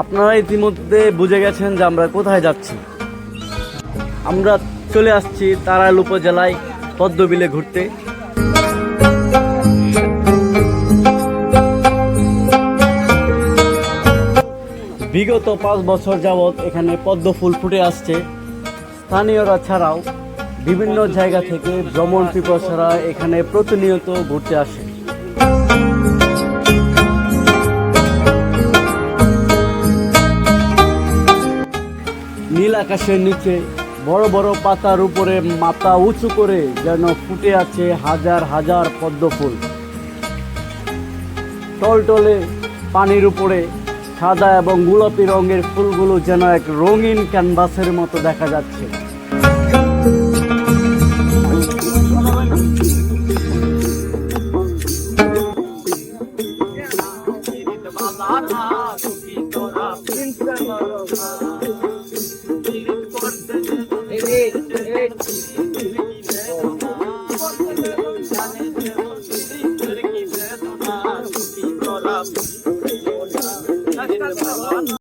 আপনারা ইতিমধ্যে বুঝে গেছেন যে আমরা কোথায় যাচ্ছি। আমরা চলে আসছি তারাইল উপজেলায় পদ্মবিলে ঘুরতে। বিগত পাঁচ বছর যাবৎ এখানে পদ্ম ফুল ফুটে আসছে। স্থানীয়রা ছাড়াও বিভিন্ন জায়গা থেকে ভ্রমণ পিপাসারা এখানে প্রতিনিয়ত ঘুরতে আসে। নীল আকাশের নিচে বড় বড় পাতার উপরে মাথা উঁচু করে যেন ফুটে আছে হাজার হাজার পদ্ম ফুল। টলটলে পানির উপরে সাদা এবং গোলাপি রঙের ফুলগুলো যেন এক রঙিন ক্যানভাসের মতো দেখা যাচ্ছে। এই, এই, hey.